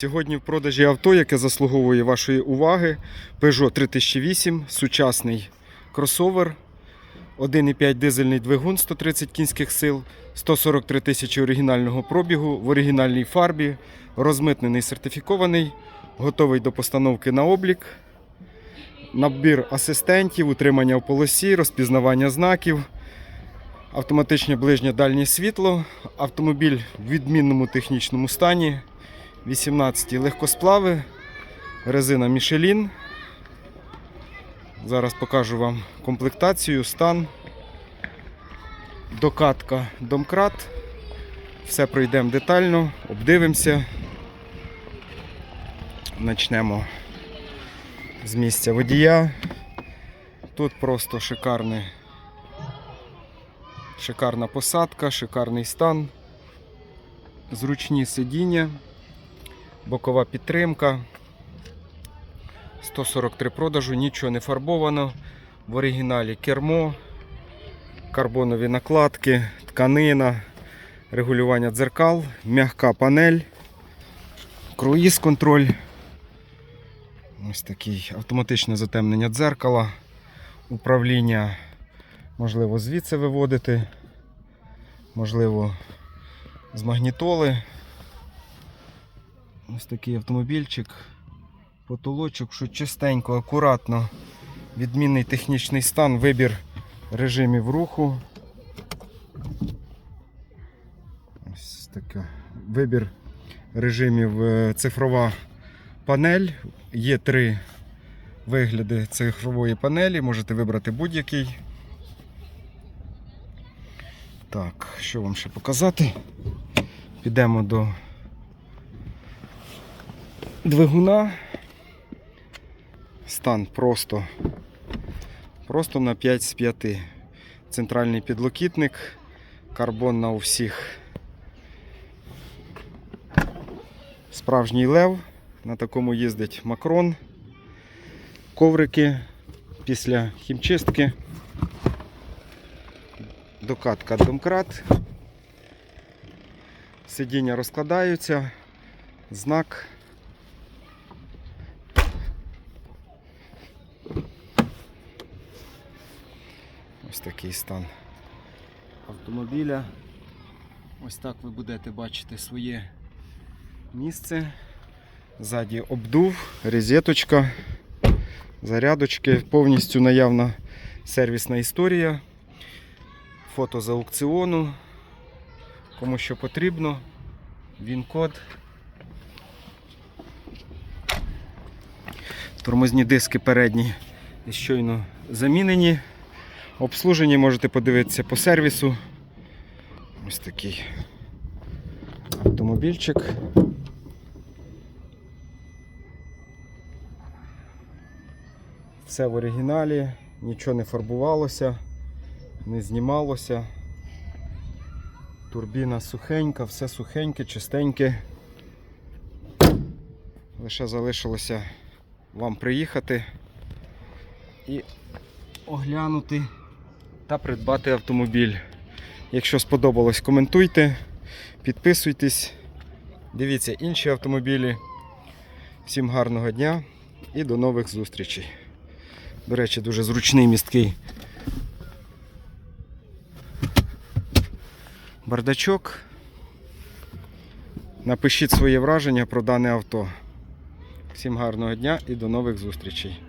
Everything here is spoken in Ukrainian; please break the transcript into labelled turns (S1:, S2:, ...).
S1: Сьогодні в продажі авто, яке заслуговує вашої уваги. Peugeot 3008, сучасний кросовер, 1,5 дизельний двигун 130 кінських сил, 143 тисячі оригінального пробігу в оригінальній фарбі, розмитнений сертифікований, готовий до постановки на облік. Набір асистентів, утримання в полосі, розпізнавання знаків, автоматичне ближнє дальнє світло, автомобіль в відмінному технічному стані. 18 легкосплави, резина Michelin. Зараз покажу вам комплектацію, стан, докатка домкрат. Все пройдемо детально, обдивимося. Начнемо з місця водія. Тут просто шикарне, шикарна посадка, шикарний стан, зручні сидіння бокова підтримка. 143 продажу, нічого не фарбовано. В оригіналі кермо, карбонові накладки, тканина, регулювання дзеркал, м'яка панель, круїз контроль. Ось такий автоматичне затемнення дзеркала, управління можливо звідси виводити, можливо з магнітоли. Ось такий автомобільчик, потолочок, що чистенько, акуратно, відмінний технічний стан, вибір режимів руху. Ось таке. Вибір режимів е, цифрова панель. Є три вигляди цифрової панелі, можете вибрати будь-який. Так, що вам ще показати? Підемо до двигуна. Стан просто, просто на 5 з 5. Центральний підлокітник, карбон на всіх. Справжній лев. На такому їздить Макрон. Коврики після хімчистки. Докатка домкрат. Сидіння розкладаються. Знак Ось такий стан автомобіля. Ось так ви будете бачити своє місце. Ззаді обдув, розеточка, зарядочки, повністю наявна сервісна історія. Фото з аукціону. Кому що потрібно. Він-код. Тормозні диски передні щойно замінені. Обслужені можете подивитися по сервісу. Ось такий автомобільчик. Все в оригіналі, нічого не фарбувалося, не знімалося. Турбіна сухенька, все сухеньке, чистеньке. Лише залишилося вам приїхати і оглянути та придбати автомобіль. Якщо сподобалось, коментуйте, підписуйтесь, дивіться інші автомобілі. Всім гарного дня і до нових зустрічей. До речі, дуже зручний місткий бардачок. Напишіть своє враження про дане авто. Всім гарного дня і до нових зустрічей.